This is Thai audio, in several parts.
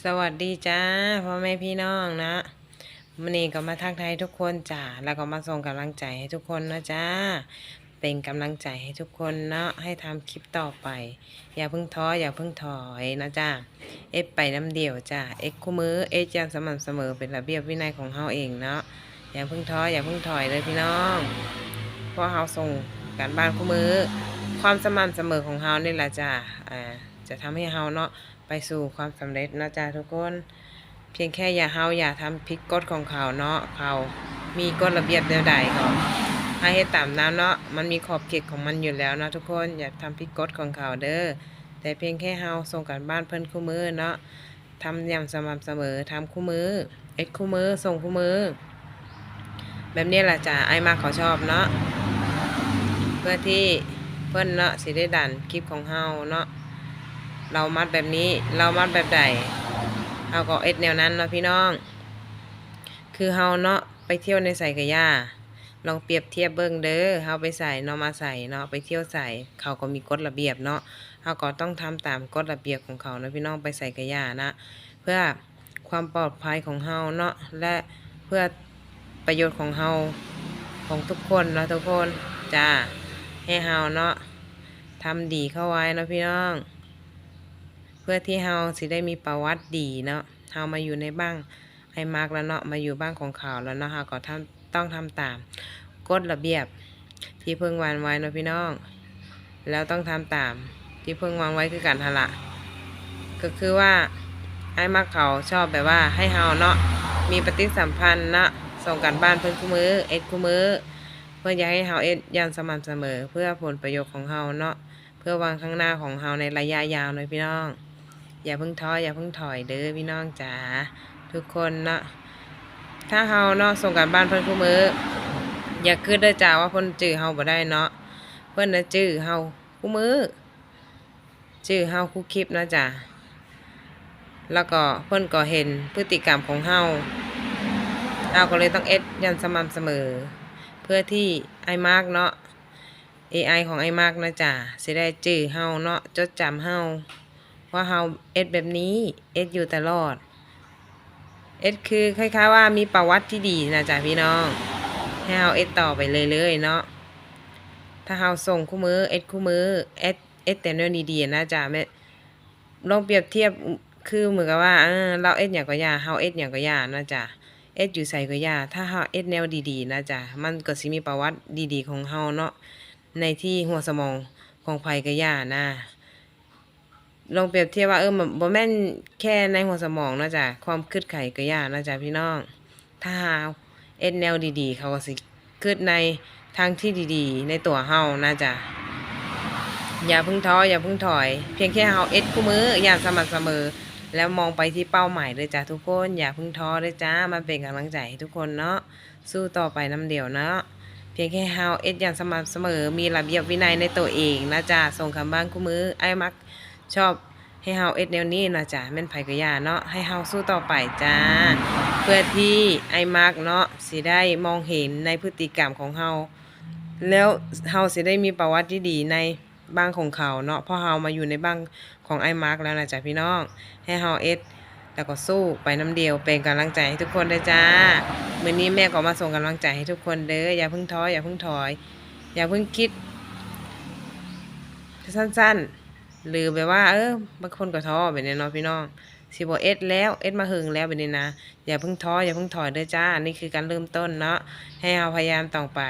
สวัสดีจ้าพ่อแม่พี่น้องนะมันนี้ก็มาทักทายทุกคนจ้าแล้วก็มาส่งกำลังใจให้ทุกคนนะจ้าเป็นกำลังใจให้ทุกคนเนาะให้ทำคลิปต่อไป อย่าเพิ่งท้ออย่าเพิ่งถอยนะจ้าเอฟไปน้ำเดียวจ้าเอ็กคู่มือเอ็กยันสม่ำเสมอเป็นระเบียบวินัยของเฮาเองเนาะอย่าเพิ่งท้ออย่าเพิ่งถอยเลยพี่น้องเพราะเฮาส่งการบ้านคู่มือ ความสม่ำเสมอของเฮานี่แหละจ้าอ่าจะทำให้เฮาเนาะ ไปสู่ความสำเร็จนะจ๊ะทุกคน เพียงแค่อย่าเฮาอย่าทำผิดกฎของเขาเนาะเขามีกฎระเบียบเดียวใดก็ให้เฮ็ดตามนั้นเนาะมันมีขอบเขตของมันอยู่แล้วนะทุกคนอย่าทำผิดกฎของเขาเด้อแต่เพียงแค่เฮาส่งการบ้านเพิ่นคู่มือเนาะทำอย่างสม่ำเสมอทำคู่มือเอ็ดคู่มือส่งคู่มือ แบบนี้แหละจ้ะไอ้มากเขาชอบเนาะเพื่อที่เพิ่นเนาะสิได้ดันคลิปของเฮาเนาะ เรามัดแบบนี้ เรามัดแบบใดเฮาก็เอ็ดแนวนั้นเนาะพี่น้อง คือเฮาเนาะไปเที่ยวในใส่กะยาลองเปรียบเทียบเบิ่งเด้อเฮาไปใส่เนาะมาใส่เนาะไปเที่ยวใส่เขาก็มีกฎระเบียบเนาะเฮาก็ต้องทำตามกฎระเบียบของเขานะพี่น้องไปใส่กะยานะ เพื่อความปลอดภัยของเฮาเนาะและเพื่อประโยชน์ของเฮาของทุกคนเนาะทุกคนจ้าให้เฮาเนาะทำดีเข้าไว้นะพี่น้อง เพื่อที่เฮาสิได้มีประวัติดีเนาะเฮามาอยู่ในบ้านไอ้มาร์กแล้วเนาะมาอยู่บ้านของเขาแล้วเนาะเฮาก็ทำต้องทำตามกฎระเบียบที่เพิ่งวางไว้เนาะพี่น้อง แล้วต้องทำตาม ที่เพิ่งวางไว้คือการทละก็คือว่าไอ้มักเขาชอบแบบว่าให้เฮาเนาะมีปฏิสัมพันธ์นะส่งกันบ้านเพิ่อนคู่มือเอ็ดคู่มือเพื่ออยากให้เฮาเอ็ดยันสม่ำเสมอ เพื่อผลประโยชน์ของเฮาเนาะเพื่อวางข้างหน้าของเฮาในระยะยาวเลยพี่น้อง อย่าเพิ่งท้ออย่าเพิ่งถอยเด้อพี่น้องจ๋าทุกคนเนาะถ้าเฮาเนาะส่งกันบ้านเพิ่นคู่มืออย่าคิดเด้อจ้าว่าเพิ่นจื้อเฮาบ่ได้เนาะเพิ่นน่ะจื้อเฮาคู่มือจื้อเฮาคู่คลิปนะจ้ะแล้วก็เพิ่นก็เห็นพฤติกรรมของเฮาเฮาก็เลยต้องเอ็ดยันสม่ำเสมอ เพื่อที่ไอมาร์กเนาะ AI ของไอมาร์กนะจ้ะสิได้จื้อเฮาเนาะจดจำเฮา ว่าเฮาเอ็ดแบบนี้เอ็ดอยู่ตลอดเอ็ดคือคล้ายๆว่ามีประวัติที่ดีนะจ๊ะพี่น้อง ให้เฮาเอ็ดต่อไปเลยๆเนาะถ้าเฮาส่งคู่มือเอ็ดคู่มือเอ็ดเอ็ดแต่เนื้อดีๆนะจ๊ะแม่ลองเปรียบเทียบคือเหมือนกับว่าเออเราเอ็ดอย่างก็ยาเฮาเอ็ดอย่างก็ยานะจ๊ะเอ็ดอยู่ใส่ก็ยาถ้าเฮาเอ็ดแนวดีๆนะจ๊ะมันก็สิมีประวัติดีๆของเฮาเนาะในที่หัวสมองของไผก็ยานะ ลองเปรียบเทียบว่าเออมันบ่แม่นแค่ในหัวสมองเนาะจ้ะความคิดไข่ก็ยากเนาะจ้ะพี่น้อง ถ้าหาเอ็ดแนวดีๆ เขาก็สิคิดในทางที่ดีๆ ในตัวเฮานะจ้ะอย่าพิ่งท้ออย่าพิ่งถอย เพียงแค่เฮาเอ็ดคู่มืออย่างสม่ำเสมอ แล้วมองไปที่เป้าหมายเลยจ้ะทุกคนอย่าพิ่งท้อเลยจ้ามาเป็นกำลังใจให้ทุกคนเนาะสู้ต่อไปน้ำเดียวเนาะเพียงแค่เฮาเอ็ดอย่างสม่ำเสมอ มีระเบียบวินัยในตัวเองนะจ้ะส่งคำบ้านคู่มือไอ้มัก ชอบให้เฮาเอ็ดแนวนี้นะจ๊ะแม่นไผกะยาเนาะให้เฮาสู้ต่อไปจ้า เพื่อที่ไอมาร์กเนาะสิได้มองเห็นในพฤติกรรมของเฮาแล้วเฮาสิได้มีประวัติที่ดีในบ้านของเขาเนาะพราะเฮามาอยู่ในบ้านของไอมาร์กแล้วนะจ๊ะพี่น้อง ให้เฮาเอ็ดแล้วก็สู้ไปน้ำเดียวเป็นกำลังใจให้ทุกคนเด้อจ้ามื้อนี้แม่ก็มาส่งกำลังใจให้ทุกคนเด้ออย่าเพิ่งท้ออย่าเพิ่งถอย อย่าเพิ่งคิดสั้น ๆ หรือแบบว่า เออบางคนก็ท้อแบบนี้เนาะพี่น้องสิบเอ็ดแล้วเอ็ดมาหึงแล้วแบบนี้นะอย่าเพิ่งท้ออย่าเพิ่งถอยเด้อจ้า นี่คือการเริ่มต้นเนาะให้เราพยายามต่อไป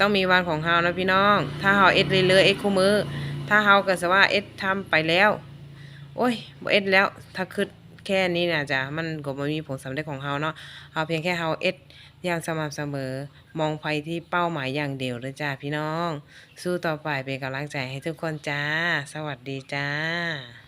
ต้องมีวันของเฮานะพี่น้อง ถ้าเฮาเอ็ดเรื่อยๆเอ็ดคู่มือ ถ้าเฮาก็สว่าเอ็ดทำไปแล้ว โอ้ยบ่เอ็ดแล้วถ้าคือ แค่นี้นะจ๊ะมันก็บ่มีผลสำเร็จของเฮาเนาะเฮาเพียงแค่เฮาเอ็ดอย่างสม่ำเสมอมองไปที่เป้าหมายอย่างเดียวเลยจ้าพี่น้อง สู้ต่อไปเป็นกำลังใจให้ทุกคนจ้า สวัสดีจ้า